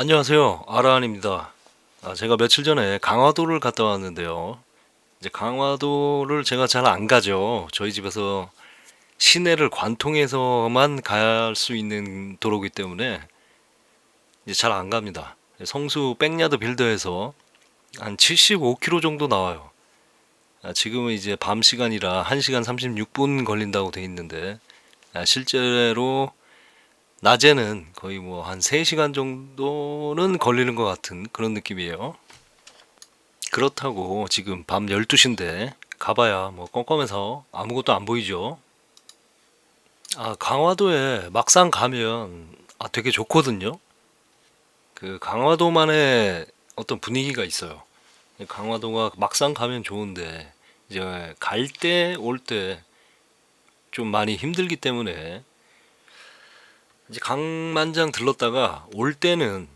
안녕하세요. 아라한입니다. 아, 제가 며칠 전에 강화도를 갔다 왔는데요. 이제 강화도를 제가 잘 안 가죠. 저희 집에서 시내를 관통해서만 갈 수 있는 도로기 때문에 이제 잘 안 갑니다. 성수 백야드 빌더에서 한 75km 정도 나와요. 아, 지금은 이제 밤 시간이라 1시간 36분 걸린다고 돼 있는데 아, 실제로 낮에는 거의 뭐 한 3시간 정도는 걸리는 것 같은 그런 느낌이에요. 그렇다고 지금 밤 12시인데 가봐야 뭐 껌껌해서 아무것도 안 보이죠. 아, 강화도에 막상 가면 아, 되게 좋거든요. 그 강화도만의 어떤 분위기가 있어요. 강화도가 막상 가면 좋은데 이제 갈 때 올 때 좀 많이 힘들기 때문에 이제 강만장 들렀다가 올 때는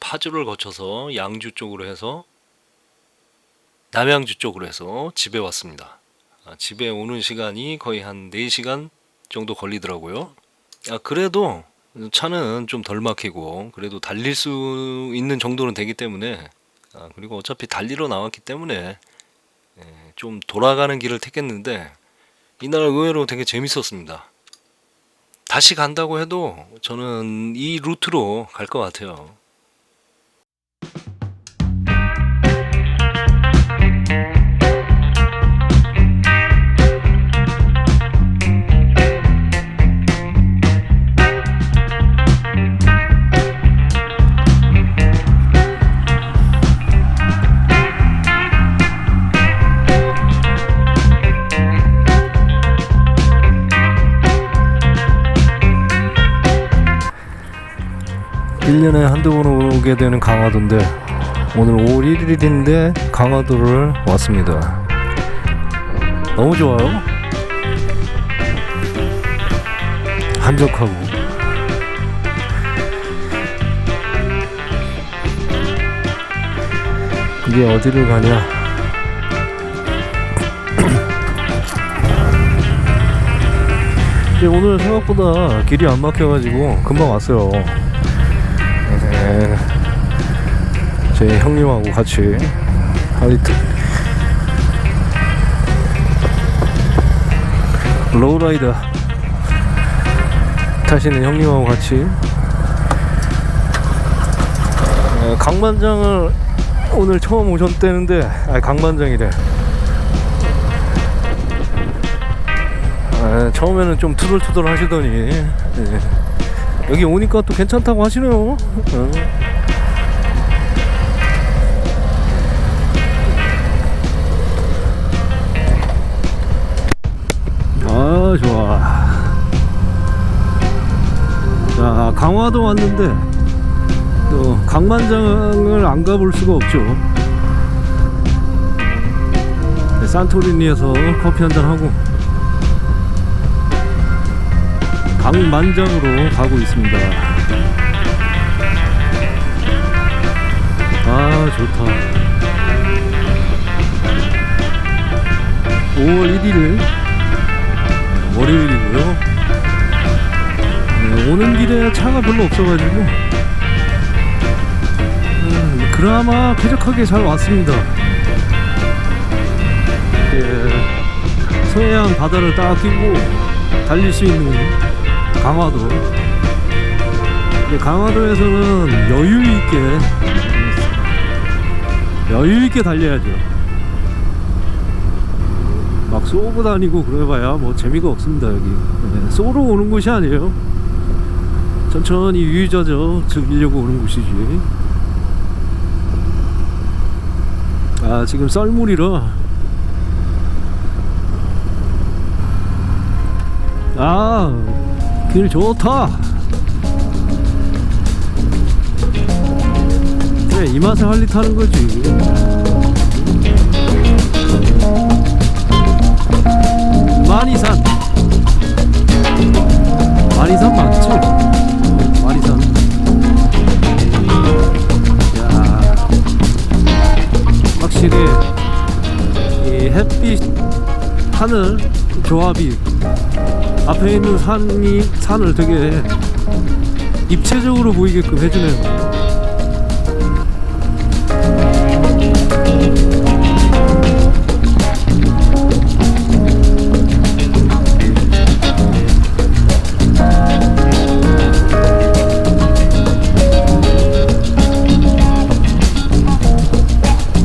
파주를 거쳐서 양주 쪽으로 해서 남양주 쪽으로 해서 집에 왔습니다. 아, 집에 오는 시간이 거의 한 4시간 정도 걸리더라고요. 아, 그래도 차는 좀 덜 막히고 그래도 달릴 수 있는 정도는 되기 때문에 아, 그리고 어차피 달리러 나왔기 때문에 예, 좀 돌아가는 길을 택했는데 이날 의외로 되게 재밌었습니다. 다시 간다고 해도 저는 이 루트로 갈 것 같아요. 일년에 한두 번 오게 되는 강화도인데 오늘 5월 1일인데 강화도를 왔습니다. 너무 좋아요. 한적하고 이게 어디를 가냐? 오늘 생각보다 길이 안 막혀가지고 금방 왔어요. 제 형님하고 같이 하이트 로우라이더 타시는 형님하고 같이 어, 강만장을 오늘 처음 오셨대는데 아 강만장이래 아, 처음에는 좀 투덜투덜 하시더니 예. 여기 오니까 또 괜찮다고 하시네요. 어. 강화도 왔는데 또 강만장을 안 가볼 수가 없죠. 네, 산토리니에서 커피 한잔 하고 강만장으로 가고 있습니다. 아 좋다. 5월 1일 월요일이고요. 네, 오는 길에 차가 별로 없어가지고 음, 그나마 쾌적하게 잘 왔습니다. 예, 서해안 바다를 딱 끼고 달릴 수 있는 강화도. 근데 강화도에서는 여유 있게 여유 있게 달려야죠. 막 쏘고 다니고 그래봐야 뭐 재미가 없습니다 여기. 네, 쏘러 오는 곳이 아니에요. 천천히 유유자적 즐기려고 오는 곳이지. 아 지금 썰물이라 아, 길 좋다. 그래, 이 맛에 할리 타는 거지. 산을 조합이 앞에 있는 산이 산을 되게 입체적으로 보이게끔 해주네요.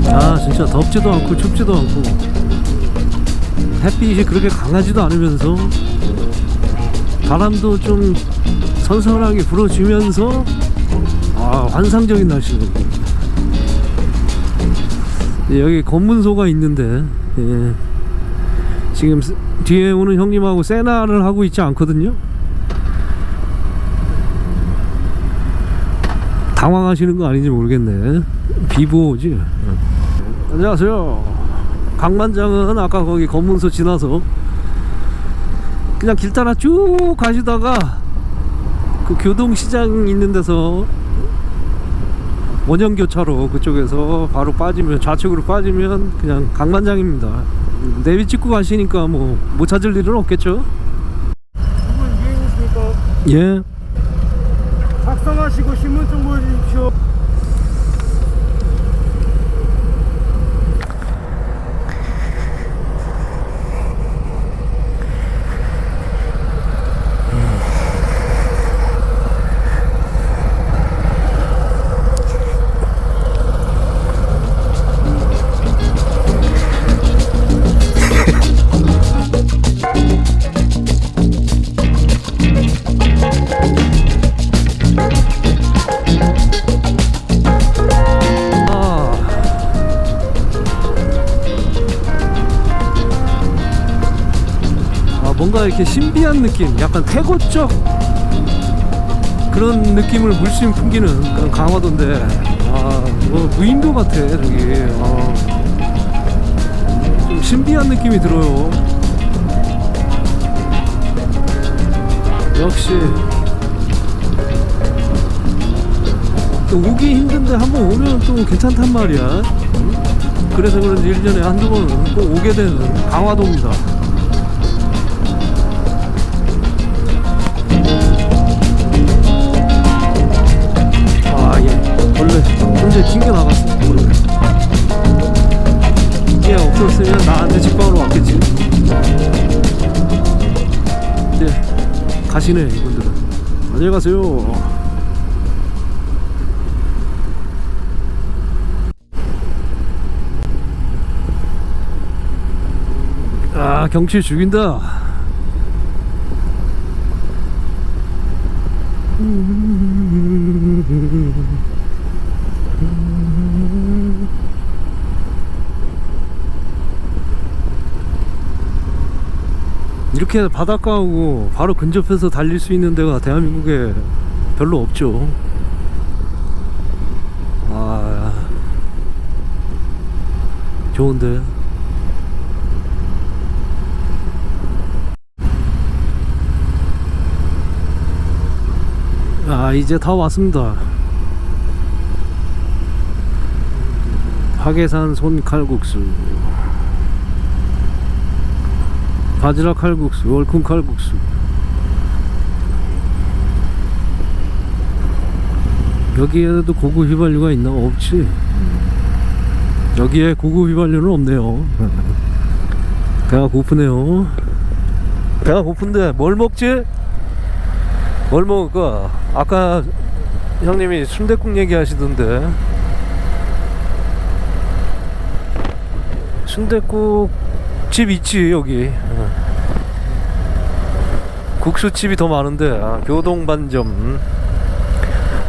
아, 덥지도 않고 춥지도 않고 햇빛이 그렇게 강하지도 않으면서 바람도 좀 선선하게 불어주면서 아 환상적인 날씨거든요 예, 여기 검문소가 있는데 예, 지금 스- 뒤에 오는 형님하고 세나를 하고 있지 않거든요. 당황하시는 거 아닌지 모르겠네. 비보지? 예. 안녕하세요 강만장은 아까 거기 검문소 지나서 그냥 길 따라 쭉 가시다가 그 교동시장 있는 데서 원형교차로 그쪽에서 바로 빠지면 좌측으로 빠지면 그냥 강만장입니다 내비 찍고 가시니까 뭐 못 찾을 일은 없겠죠? 예 작성하시고 신분증 보여주십시오. 뭔가 이렇게 신비한 느낌 약간 태고적 그런 느낌을 물씬 풍기는 그런 강화도인데 아뭐 무인도 같아 저기 아. 좀 신비한 느낌이 들어요 역시 또 오기 힘든데 한번 오면 또 괜찮단 말이야. 응? 그래서 그런지 1년에 한두 번은 꼭 오게 되는 강화도입니다. 가시네, 이분들은. 안녕히 가세요. 아 경치 죽인다 이렇게 바닷가하고 바로 근접해서 달릴 수 있는 데가 대한민국에 별로 없죠. 아 좋은데? 아 이제 다 왔습니다. 화계산 손칼국수 바지락 칼국수 월큰 칼국수 여기에도 고급 휘발유가 있나? 없지 여기에 고급 휘발유는 없네요 배가 고프네요 배가 고픈데 뭘 먹지? 뭘 먹을까? 아까 형님이 순댓국 얘기하시던데 순댓국 집 있지 여기 어. 국수집이 더 많은데 아, 교동반점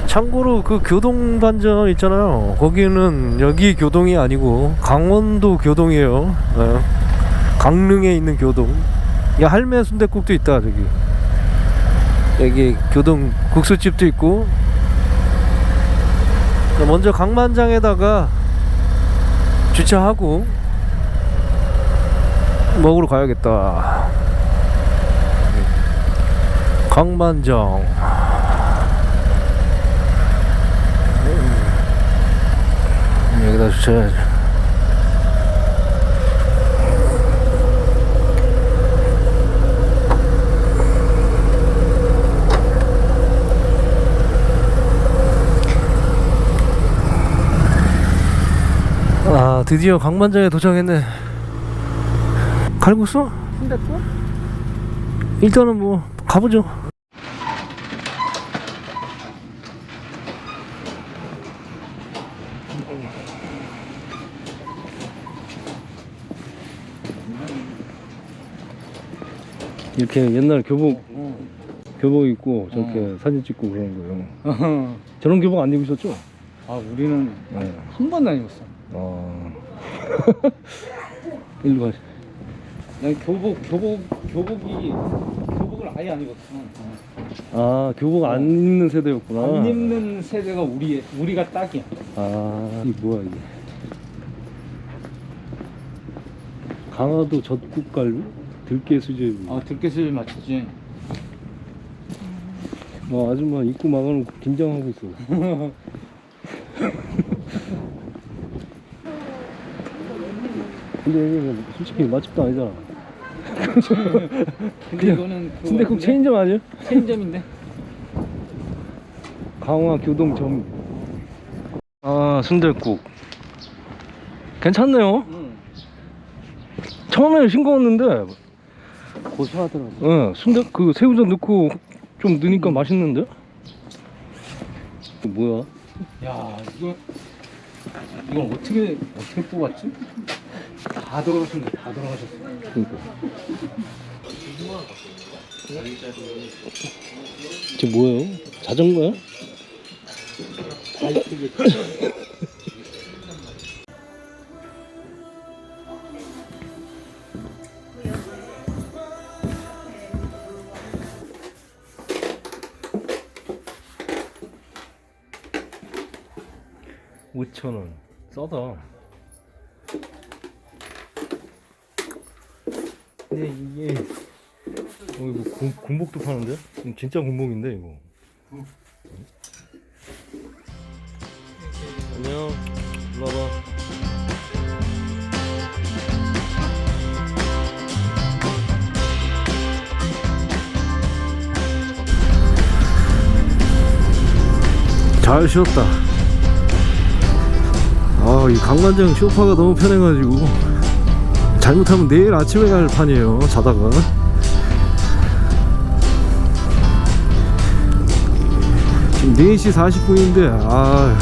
참고로 그 교동반점 있잖아요. 거기는 여기 교동이 아니고 강원도 교동이에요. 어. 강릉에 있는 교동. 야 할매 순댓국도 있다 저기. 여기 교동 국수집도 있고. 먼저 강만장에다가 주차하고 먹으러 가야겠다 강만장 음, 여기다 주차해야지 아 드디어 강만장에 도착했네 칼국수? 순대국? 일단은 뭐 가보죠. 이렇게 옛날 교복 교복 입고 저렇게 사진 찍고 그러는 거예요. 저런 교복 안 입으셨죠? 아 우리는 네. 한 번도 안 입었어. 아. 일로 가시. 난 교복 교복 교복이 교복을 아예 안 입었어. 아 교복 안 입는 세대였구나. 안 입는 세대가 우리 우리가 딱이야. 아 이게 뭐야 이게? 강화도 젖국갈비, 들깨 수제비. 아 들깨술 맞췄지. 뭐 아줌마 입고 막아놓고 긴장하고 있어. 근데 이게 뭐 솔직히 맛집도 아니잖아. 근데 이거는 그거 순대국 같은데? 체인점 아니야? 체인점인데. 강화 교동점. 아 순대국. 괜찮네요. 응. 처음에는 싱거웠는데, 고소하더라고. 예, 순대 그 새우젓 넣고 좀 넣으니까 맛있는데? 이거 뭐야? 야 이거 이걸 어떻게 어떻게 뽑았지? 다 들어가셨네. 다 들어가셨어. 그러니까. 저 뭐예요? 자전거야? 오천원 싸다 근데 이게 어 이거 군, 이거 진짜 군복인데 이거. 안녕. 일로 와봐. 잘 쉬었다. 아, 이 강관장 쇼파가 너무 편해가지고. 잘못하면 내일 아침에 갈 판이에요. 자다가 지금 4시 40분인데 아.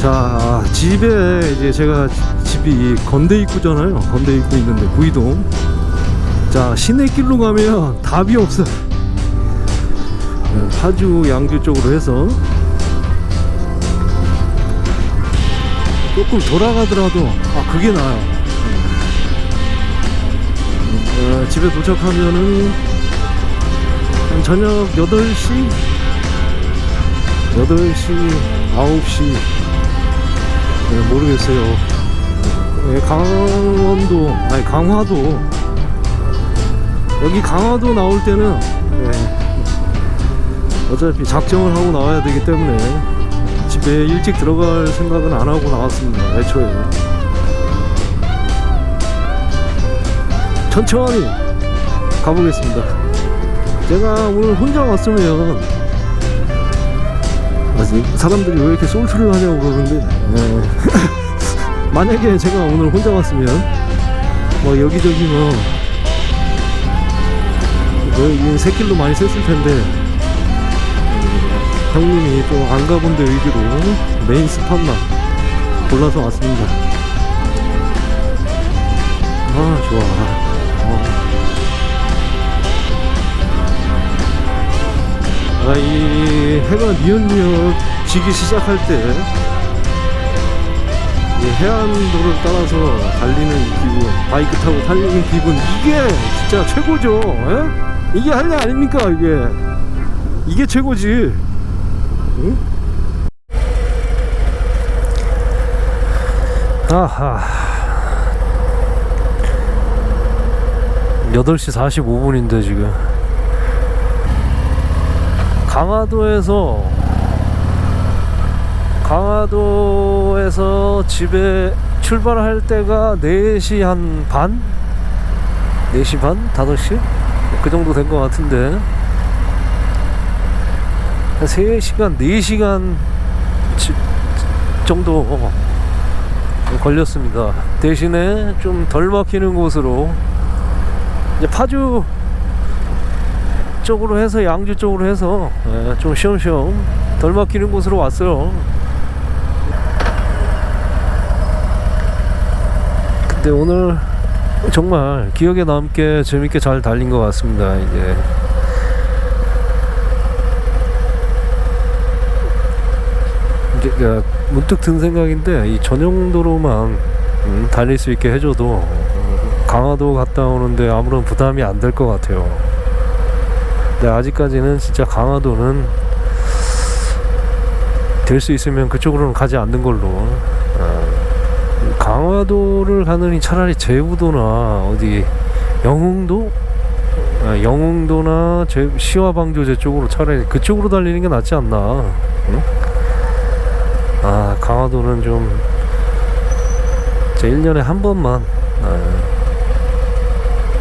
자 집에 이제 제가 집이 건대 입구잖아요. 건대 입구 있는데 구이동. 자 시내길로 가면 답이 없어. 파주 양주 쪽으로 해서 조금 돌아가더라도 아 그게 나아요 어, 집에 도착하면은 한 저녁 8시 8시 9시 네, 모르겠어요 예, 강원도 아니 강화도 여기 강화도 나올 때는 예, 어차피 작정을 하고 나와야 되기 때문에 집에 일찍 들어갈 생각은 안 하고 나왔습니다. 애초에. 천천히 가보겠습니다. 제가 오늘 혼자 왔으면 사람들이 왜 이렇게 솔트를 하냐고 그러는데 예. 만약에 제가 오늘 혼자 왔으면 뭐 여기저기 뭐 여기 새길로 많이 셌을 텐데 형님이 또 안 가본 데 위주로 메인 스팟만 골라서 왔습니다. 아, 좋아. 아, 이 해가 니은니은 지기 시작할 때, 이 해안도를 따라서 달리는 기분, 바이크 타고 달리는 기분, 이게 진짜 최고죠. 에? 이게 할일 아닙니까, 이게. 이게 최고지. 응? 아하 8시 45분인데 지금 강화도에서 강화도에서 집에 출발할 때가 4시 한 반? 4시 반? 5시? 그 정도 된 것 같은데 한 3시간, 4시간 정도 걸렸습니다. 대신에 좀 덜 막히는 곳으로 이제 파주 쪽으로 해서 양주 쪽으로 해서 예, 좀 쉬엄쉬엄 덜 막히는 곳으로 왔어요. 근데 오늘 정말 기억에 남게 재밌게 잘 달린 것 같습니다. 이제 이제 그 문득 든 생각인데 이 전용도로만 음, 달릴 수 있게 해줘도 어, 강화도 갔다 오는데 아무런 부담이 안 될 것 같아요. 근데 아직까지는 진짜 강화도는 될 수 있으면 그쪽으로는 가지 않는 걸로. 어, 강화도를 가느니 차라리 제부도나 어디 영흥도, 아, 영흥도나 제, 시화방조제 쪽으로 차라리 그쪽으로 달리는 게 낫지 않나. 응? 아 강화도는 좀 제 1년에 한 번만 아,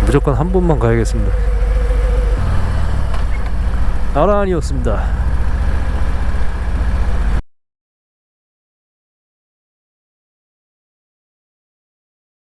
무조건 한 번만 가야겠습니다. 아란이었습니다.